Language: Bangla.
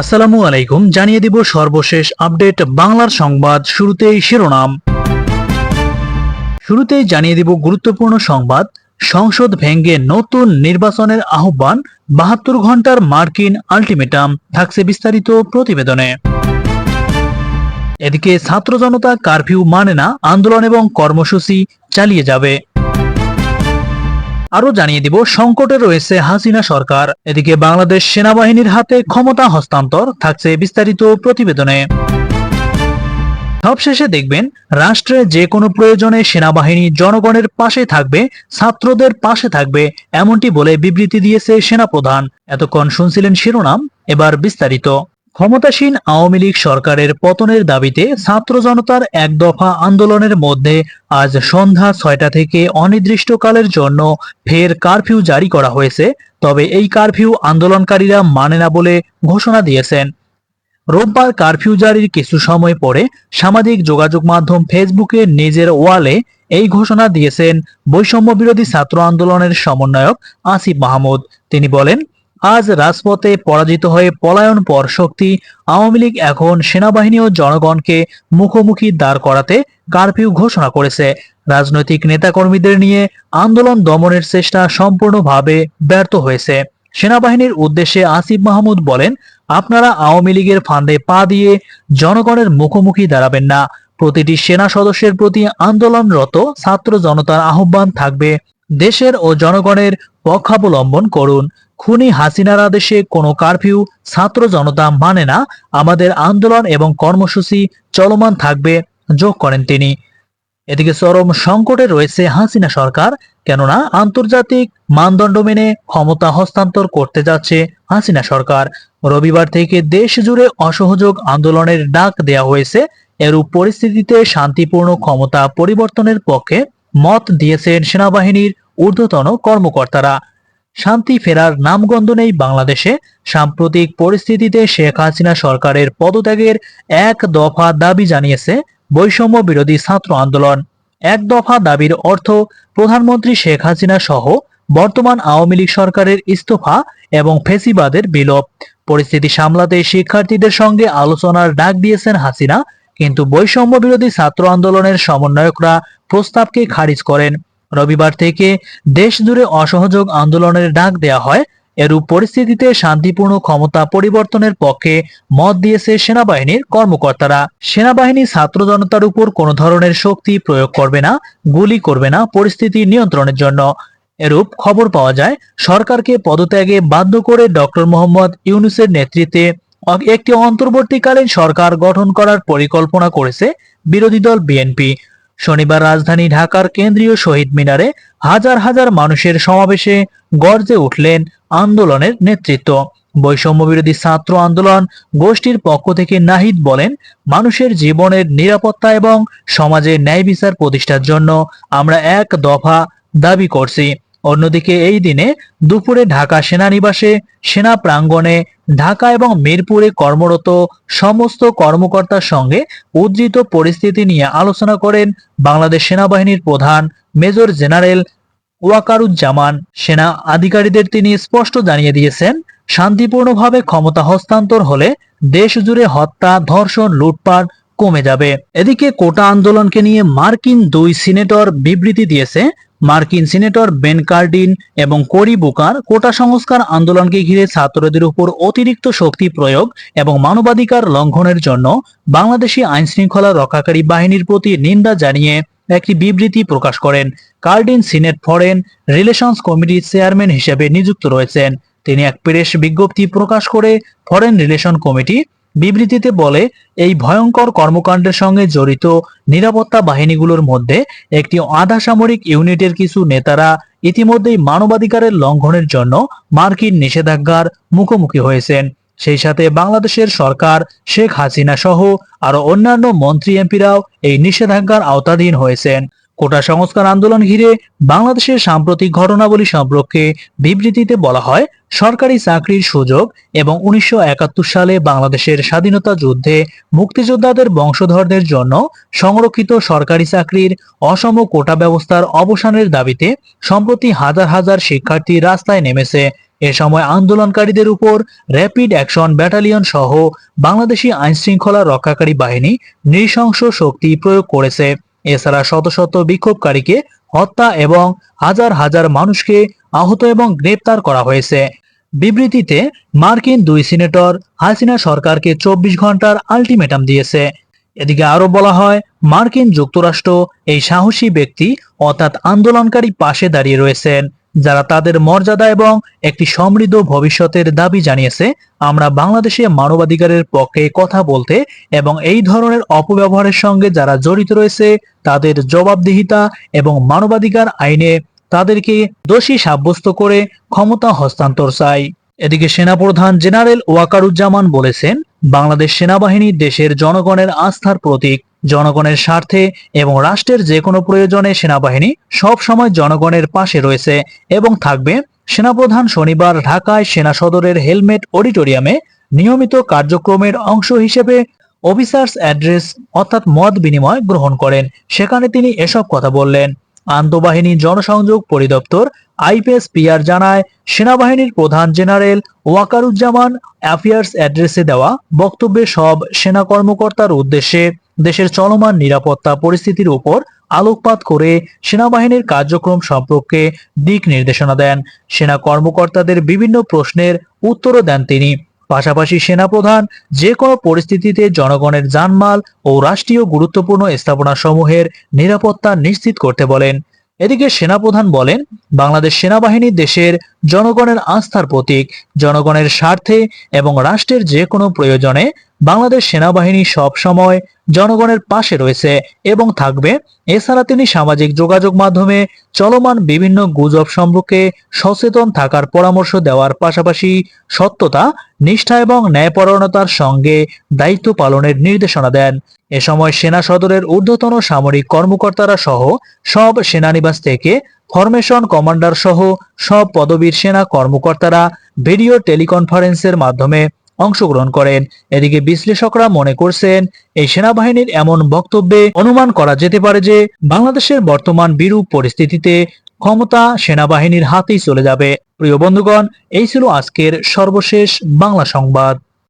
আসসালামু আলাইকুম, জানিয়ে দিব সর্বশেষ আপডেট বাংলার সংবাদ শুরুতেই শিরোনাম। শুরুতেই জানিয়ে দিব গুরুত্বপূর্ণ সংবাদ, সংসদ ভেঙ্গে নতুন নির্বাচনের আহ্বান, বাহাত্তর ঘণ্টার মার্কিন আলটিমেটাম, থাকছে বিস্তারিত প্রতিবেদনে। এদিকে ছাত্র জনতা কারফিউ মানে না, আন্দোলন এবং কর্মসূচি চালিয়ে যাবে। আরও জানিয়ে দিব, সংকটে রয়েছে হাসিনা সরকার। এদিকে বাংলাদেশ সেনাবাহিনীর হাতে ক্ষমতা হস্তান্তর থাকছে বিস্তারিত প্রতিবেদনে। সবশেষে দেখবেন, রাষ্ট্রে যে কোনো প্রয়োজনে সেনাবাহিনী জনগণের পাশে থাকবে, ছাত্রদের পাশে থাকবে, এমনটি বলে বিবৃতি দিয়েছে সেনাপ্রধান। এতক্ষণ শুনছিলেন শিরোনাম, এবার বিস্তারিত। ক্ষমতাসীন আওয়ামী লীগ সরকারের পতনের দাবিতে ছাত্র জনতার এক দফা আন্দোলনের মধ্যে আজ সন্ধ্যা ছয়টা থেকে অনির্দিষ্টকালের জন্য ফের কারফিউ জারি করা হয়েছে, তবে এই কারফিউ আন্দোলনকারীরা মানে না বলে ঘোষণা দিয়েছেন। রোববার কারফিউ জারির কিছু সময় পরে সামাজিক যোগাযোগ মাধ্যম ফেসবুকে নিজের ওয়ালে এই ঘোষণা দিয়েছেন বৈষম্য বিরোধী ছাত্র আন্দোলনের সমন্বয়ক আসিফ মাহমুদ। তিনি বলেন আজ রাজপথে পরাজিত হয়ে পলায়ন পর শক্তি, আওয়ামী লীগ এখন সেনাবাহিনী ও জনগণকে মুখোমুখি দাঁড় করাতে কারফিউ ঘোষণা করেছে। রাজনৈতিক নেতাকর্মীদের নিয়ে আন্দোলন দমনের চেষ্টা সম্পূর্ণভাবে ব্যর্থ হয়েছে। সেনাবাহিনীর উদ্দেশ্যে আসিফ মাহমুদ বলেন, আপনারা আওয়ামী লীগের ফান্দে পা দিয়ে জনগণের মুখোমুখি দাঁড়াবেন না। প্রতিটি সেনা সদস্যের প্রতি আন্দোলনরত ছাত্র জনতার আহ্বান থাকবে। দেশের ও জনগণের পক্ষাবলম্বন করুন। খুনি হাসিনার আদেশে কোনো কারফিউ ছাত্র জনতা মানে না, আমাদের আন্দোলন এবং কর্মসূচি চলমান থাকবে, যোগ করেন তিনি। এদিকে চরম সংকটে রয়েছে হাসিনা সরকার, কেননা আন্তর্জাতিক মানদণ্ড মেনে ক্ষমতা হস্তান্তর করতে যাচ্ছে হাসিনা সরকার। রবিবার থেকে দেশ জুড়ে অসহযোগ আন্দোলনের ডাক দেয়া হয়েছে, এরূপ পরিস্থিতিতে শান্তিপূর্ণ ক্ষমতা পরিবর্তনের পক্ষে মত দিয়েছেন সেনাবাহিনীর ঊর্ধ্বতন কর্মকর্তারা। শান্তি ফেরার নামগন্ধ নেই বাংলাদেশে। সাম্প্রতিক পরিস্থিতিতে শেখ হাসিনা সরকারের পদত্যাগের এক দফা দাবি জানিয়েছে বৈষম্য বিরোধী ছাত্র আন্দোলন। এক দফা দাবির অর্থ প্রধানমন্ত্রী শেখ হাসিনা সহ বর্তমান আওয়ামী লীগ সরকারের ইস্তফা এবং ফেসিবাদের বিলোপ। পরিস্থিতি সামলাতে শিক্ষার্থীদের সঙ্গে আলোচনার ডাক দিয়েছেন হাসিনা, কিন্তু বৈষম্য বিরোধী ছাত্র আন্দোলনের সমন্বয়করা প্রস্তাবকে খারিজ করেন। রবিবার থেকে দেশ জুড়ে অসহযোগ আন্দোলনের ডাক দেয়া হয়। এরূপ পরিস্থিতিতে শান্তিপূর্ণ ক্ষমতা পরিবর্তনের পক্ষে মত দিয়েছে সেনাবাহিনীর কর্মকর্তারা। সেনাবাহিনী ছাত্র জনতার উপর কোনো ধরনের শক্তি প্রয়োগ করবে না, গুলি করবে না পরিস্থিতি নিয়ন্ত্রণের জন্য। এরূপ খবর পাওয়া যায়, সরকারকে পদত্যাগে বাধ্য করে ডক্টর মোহাম্মদ ইউনুসের নেতৃত্বে একটি অন্তর্বর্তীকালীন সরকার গঠন করার পরিকল্পনা করেছে বিরোধী দল বিএনপি। শনিবার রাজধানী ঢাকার কেন্দ্রীয় শহীদ মিনারে হাজার হাজার মানুষের সমাবেশে গর্জে উঠলেন আন্দোলনের নেতৃত্ব। বৈষম্য বিরোধী ছাত্র আন্দোলন গোষ্ঠীর পক্ষ থেকে নাহিদ বলেন, মানুষের জীবনের নিরাপত্তা এবং সমাজের ন্যায় বিচার প্রতিষ্ঠার জন্য আমরা এক দফা দাবি করছি। অন্যদিকে এই দিনে দুপুরে ঢাকা সেনানিবাসে, সেনা প্রাঙ্গণে, ঢাকা এবং মিরপুরে কর্মরত সমস্ত কর্মকর্তার সঙ্গে উদ্ধৃত পরিস্থিতি নিয়ে আলোচনা করেন বাংলাদেশ সেনাবাহিনীর প্রধান মেজর জেনারেল ওয়াকারুজ্জামান। সেনা আধিকারিকদের তিনি স্পষ্ট জানিয়ে দিয়েছেন, শান্তিপূর্ণভাবে ক্ষমতা হস্তান্তর হলে দেশ জুড়ে হত্যা, ধর্ষণ, লুটপাট কমে যাবে। এদিকে কোটা আন্দোলনকে নিয়ে মার্কিন দুই সিনেটর বিবৃতি দিয়েছে মার্কিন সিনেটর বেন কার্ডিন এবং কোরি বুকার কোটা সংস্কার আন্দোলনকে ঘিরে ছাত্রদের উপর অতিরিক্ত শক্তি প্রয়োগ এবং মানবাধিকার লঙ্ঘনের জন্য বাংলাদেশি আইন শৃঙ্খলা রক্ষাকারী বাহিনীর প্রতি নিন্দা জানিয়ে একটি বিবৃতি প্রকাশ করেন। কার্ডিন সিনেট ফরেন রিলেশনস কমিটির চেয়ারম্যান হিসেবে নিযুক্ত রয়েছেন। তিনি এক প্রেস বিজ্ঞপ্তি প্রকাশ করে ফরেন রিলেশন কমিটি বিবৃতিতে বলে, এই ভয়ঙ্কর কর্মকাণ্ডের সঙ্গে জড়িত নিরাপত্তা বাহিনীগুলোর মধ্যে একটি আধা সামরিক ইউনিটের কিছু নেতারা ইতিমধ্যেই মানবাধিকারের লঙ্ঘনের জন্য মার্কিন নিষেধাজ্ঞার মুখোমুখি হয়েছেন। সেই সাথে বাংলাদেশের সরকার, শেখ হাসিনা সহ আরও অন্যান্য মন্ত্রী এমপিরাও এই নিষেধাজ্ঞার আওতাধীন হয়েছেন। কোটা সংস্কার আন্দোলন ঘিরে বাংলাদেশের সাম্প্রতিক ঘটনাবলী সম্পর্কে বিবৃতিতে বলা হয়, সরকারি চাকরির সুযোগ এবং উনিশশো একাত্তর সালে বাংলাদেশের স্বাধীনতা যুদ্ধে মুক্তিযোদ্ধাদের বংশধরদের জন্য সংরক্ষিত সরকারি চাকরির অসম কোটা ব্যবস্থার অবসানের দাবিতে সম্প্রতি হাজার হাজার শিক্ষার্থী রাস্তায় নেমেছে। এ সময় আন্দোলনকারীদের উপর র্যাপিড অ্যাকশন ব্যাটালিয়ন সহ বাংলাদেশি আইনশৃঙ্খলা রক্ষাকারী বাহিনী নৃশংস শক্তি প্রয়োগ করেছে। এছাড়া শত শত বিক্ষোভকারীকে হত্যা এবং হাজার হাজার মানুষকে আহত এবং গ্রেপ্তার করা হয়েছে। বিবৃতিতে মার্কিন দুই সিনেটর হাসিনা সরকারকে চব্বিশ ঘণ্টার আলটিমেটাম দিয়েছে। এদিকে আরও বলা হয়, মার্কিন যুক্তরাষ্ট্র এই সাহসী ব্যক্তি অর্থাৎ আন্দোলনকারী পাশে দাঁড়িয়ে রয়েছেন। যারা তাদের মর্যাদা এবং একটি সমৃদ্ধ ভবিষ্যতের দাবি জানিয়েছে, আমরা বাংলাদেশে মানবাধিকারের পক্ষে কথা বলতে এবং এই ধরনের অপব্যবহারের সঙ্গে যারা জড়িত রয়েছে, তাদের জবাবদিহিতা এবং মানবাধিকার আইনে তাদেরকে দোষী সাব্যস্ত করে ক্ষমতা হস্তান্তর চাই। এদিকে সেনাপ্রধান জেনারেল ওয়াকারুজ্জামান বলেছেন, বাংলাদেশ সেনাবাহিনী দেশের জনগণের আস্থার প্রতীক। জনগণের স্বার্থে এবং রাষ্ট্রের যে কোনো প্রয়োজনে সেনাবাহিনী সব সময় জনগণের পাশে রয়েছে এবং থাকবে। সেনাপ্রধান শনিবার ঢাকায় সেনা সদরের হেলমেট অডিটোরিয়ামে নিয়মিত কার্যক্রমের অংশ হিসেবে অফিসার্স অ্যাড্রেস অর্থাৎ মত বিনিময় গ্রহণ করেন। সেখানে তিনি এসব কথা বললেন। আন্তঃবাহিনী জনসংযোগ পরিদপ্তর আইপিএস পিআর জানায়, সেনাবাহিনীর প্রধান জেনারেল ওয়াকারুজ্জামান অ্যাফেয়ার্স অ্যাড্রেসে দেওয়া বক্তব্যে সব সেনা কর্মকর্তার উদ্দেশ্যে দেশের চলমান নিরাপত্তা পরিস্থিতির উপর আলোকপাত করে সেনাবাহিনীর কার্যক্রম সম্পর্কে দিক নির্দেশনা দেন। সেনা কর্মকর্তাদের বিভিন্ন প্রশ্নের উত্তরও দেন তিনি। পাশাপাশি সেনাপ্রধান যে কোনো পরিস্থিতিতে জনগণের জানমাল ও রাষ্ট্রীয় গুরুত্বপূর্ণ স্থাপনাসমূহের নিরাপত্তা নিশ্চিত করতে বলেন। এদিকে সেনাপ্রধান বলেন, বাংলাদেশ সেনাবাহিনী দেশের জনগণের আস্থার প্রতীক। জনগণের স্বার্থে এবং রাষ্ট্রের যে কোনো প্রয়োজনে বাংলাদেশ সেনাবাহিনী সব সময় জনগণের পাশে রয়েছে এবং থাকবে। এছাড়া তিনি সামাজিক যোগাযোগ মাধ্যমে চলমান বিভিন্ন গুজব সম্পর্কে সচেতন থাকার পরামর্শ দেওয়ার পাশাপাশি সত্যতা, নিষ্ঠা এবং ন্যায়পরায়ণতার সঙ্গে দায়িত্ব পালনের নির্দেশনা দেন। এ সময় সেনা সদরের ঊর্ধ্বতন সামরিক কর্মকর্তারা সহ সব সেনানিবাস থেকে ফরমেশন কমান্ডার সহ সব পদবীর সেনা কর্মকর্তারা ভিডিও টেলিকনফারেন্সের মাধ্যমে অংশগ্রহণ করেন। এদিকে বিশ্লেষকরা মনে করছেন, এই সেনাবাহিনীর এমন বক্তব্যে অনুমান করা যেতে পারে যে, বাংলাদেশের বর্তমান বিরূপ পরিস্থিতিতে ক্ষমতা সেনাবাহিনীর হাতেই চলে যাবে। প্রিয় বন্ধুগণ, এই ছিল আজকের সর্বশেষ বাংলা সংবাদ।